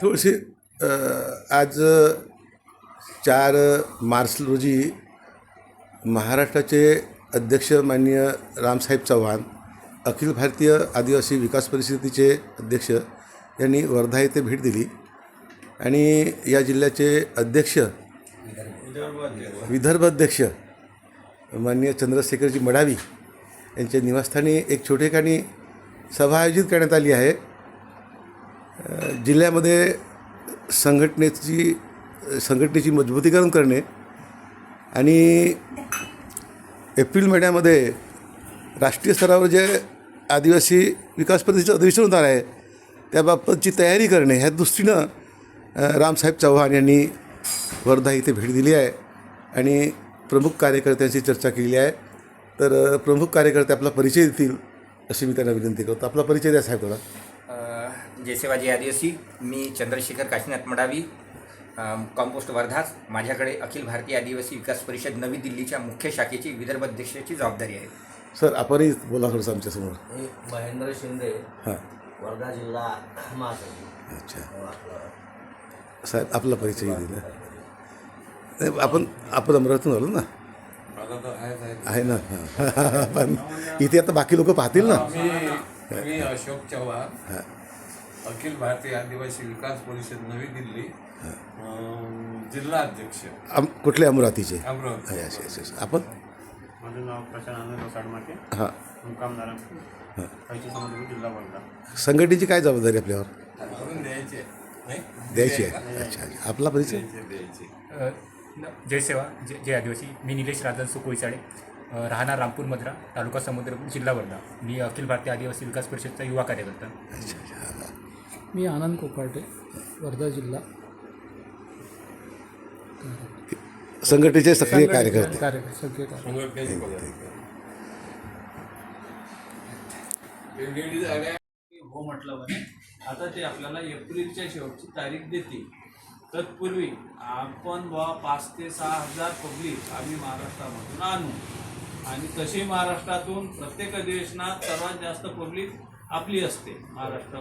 थोडीशी आज चार मार्च रोजी महाराष्ट्राचे अध्यक्ष माननीय रामसाहेब चव्हाण अखिल भारतीय आदिवासी विकास परिषदेचे अध्यक्ष यांनी वर्धा येथे भेट दिली आणि या जिल्ह्याचे अध्यक्ष विदर्भ अध्यक्ष माननीय चंद्रशेखरजी मडावी यांच्या निवासस्थानी एक छोटेखानी सभा आयोजित करण्यात आली आहे. जिल्ह्यामध्ये संघटनेची संघटनेची मजबूतीकरण करणे आणि एप्रिल महिन्यामध्ये राष्ट्रीय स्तरावर जे आदिवासी विकास परिषदेचं अधिवेशन होणार आहे त्याबाबतची तयारी करणे ह्या दृष्टीनं रामसाहेब चव्हाण यांनी वर्धा इथे भेट दिली आहे आणि प्रमुख कार्यकर्त्यांशी चर्चा केली आहे. तर प्रमुख कार्यकर्ते आपला परिचय देतील अशी मी त्यांना विनंती करतो. आपला परिचय द्या साहेब थोडा जय सेवाजी आदिवासी मी चंद्रशेखर काशीनाथ मडावी कॉम्पोस्ट वर्धाच माझ्याकडे अखिल भारतीय आदिवासी विकास परिषद नवी दिल्लीच्या मुख्य शाखेची विदर्भ अध्यक्षाची जबाबदारी आहे. सर आपणही बोला थोडंसं आमच्यासमोर. मी महेंद्र शिंदे हां. वर्धा जिल्हा महासचिव. अच्छा. साहेब आपला परिचय दिला नाही, आपण आपण अमरावतीतून आलो ना? आहे ना? हां. पण इथे आता बाकी लोक पाहतील ना? मी मी अशोक चव्हाण. अखिल भारतीय आदिवासी विकास परिषद नवी दिल्ली जिल्हा अध्यक्ष. अम कुठले अमरावतीचे? अमरावती. अच्छा अच्छा अच्छा. आपण? माझं नाव प्रशांत आनंद साडमाके. हां. समुद्र जिल्हा वर्धा. संघटनेची काय जबाबदारी आपल्यावर? द्यायचे. नाही? द्यायची आहे. अच्छा आपला परिचय? द्यायचे जय सेवा. जय जय आदिवासी. मी निलेश राजन सुकोईसाडे. राहणार रामपूर मद्रा तालुका समुद्रपूर जिल्हा वर्धा. मी अखिल भारतीय आदिवासी विकास परिषदचा युवा कार्यकर्ता. मी आनंद कोकाटे वर्धा जिल्हा. संघटनेचे सक्रिय कार्यकर्ते. सगळे कार्य- हो म्हटलं म्हणे आता ते आपल्याला एप्रिलच्या शेवटची तारीख देतील. तत्पूर्वी आपण बा पाच ते सहा हजार पब्लिक आम्ही महाराष्ट्रामधून आणू. आणि तशी महाराष्ट्रातून प्रत्येक अधिवेशनात सर्वात जास्त पब्लिक आपली असते महाराष्ट्र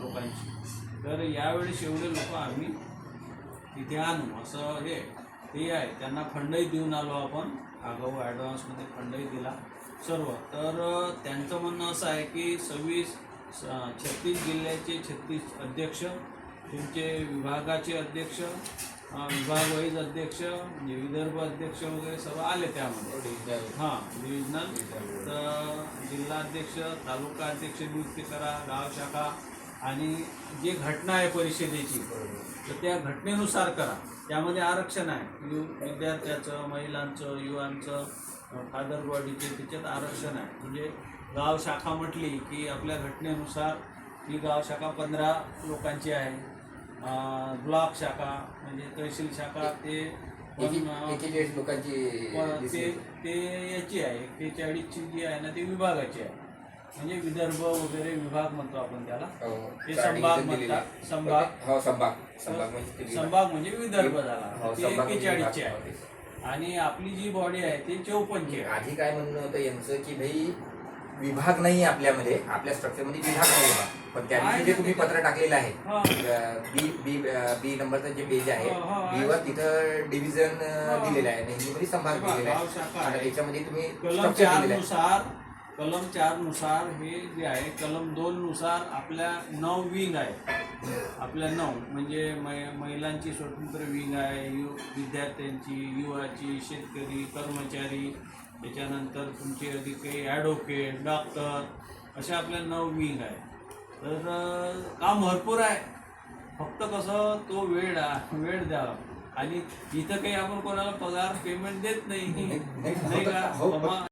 लोकांची. तर यावेळेस एवढे लोक आम्ही तिथे आणू. असं हे ते आहे. त्यांना फंडही देऊन आलो आपण. आगाऊ ॲडव्हान्समध्ये फंडही दिला सर्व. तर त्यांचं म्हणणं असं आहे की सव्वीस छत्तीस जिल्ह्याचे छत्तीस अध्यक्ष तुमचे विभागाचे अध्यक्ष विभाग वाईज अध्यक्ष म्हणजे विदर्भ अध्यक्ष वगैरे सर्व आले त्यामध्ये. हां डिव्हिजनल तर जिल्हा अध्यक्ष तालुका अध्यक्ष नियुक्ती करा गाव शाखा आणि जे घटना आहे परिषदेची तर त्या घटनेनुसार करा. त्यामध्ये आरक्षण आहे. यु विद्यार्थ्याचं महिलांचं युवांचं फादर बॉडीचे त्याच्यात आरक्षण आहे. म्हणजे गाव शाखा म्हटली की आपल्या घटनेनुसार ही गाव शाखा पंधरा लोकांची आहे. ब्लॉक शाखा म्हणजे तहसील शाखा ते एकेचाळीस लोकांची पण. ते ते याची आहे. एक्केचाळीसची जी आहे ना ती विभागाची आहे. म्हणजे विदर्भ वगैरे विभाग म्हणतो आपण त्याला. हो, ते संभाग. म्हणतात. संभाग. हो संभाग. संभाग म्हणजे ते. संभाग म्हणजे विदर्भ हो, झाला ते संभाग म्हणजे एक्केचाळीसची विभाग. आहे. आणि आपली जी बॉडी आहे ती चौपन्नची आहे. आधी काय म्हणणं होतं यांचं की भाई विभाग नाही आपल्यामध्ये आपल्या स्ट्रक्चरमध्ये विभाग नाही आहे. पण त्या दिवशी जे तुम्ही पत्र टाकलेलं आहे. बी बी बी नंबरचं जे पेज आहे हा, हा, आहे. बी वर तिथं डिव्हिजन. दिलेलं आहे हिंदीमध्ये संभाग दिलेला आहे. आणि त्याच्यामध्ये तुम्ही कलम structure चार दिलेलं आहे नुसार कलम चारनुसार हे जे आहे कलम दोन नुसार आपल्या नऊ विंग आहे आपल्या नऊ म्हणजे मै महिलांची स्वतंत्र विंग आहे यु विद्यार्थ्यांची युवाची शेतकरी कर्मचारी त्याच्यानंतर तुमचे अधिक काही ॲडव्होकेट डॉक्टर अशा आपल्या नऊ विंग आहे. तर काम भरपूर आहे. फक्त कसं तो वेळ वेळ द्यावा. आणि इथं काही आपण कोणाला पगार पेमेंट देत नाही. नाही का?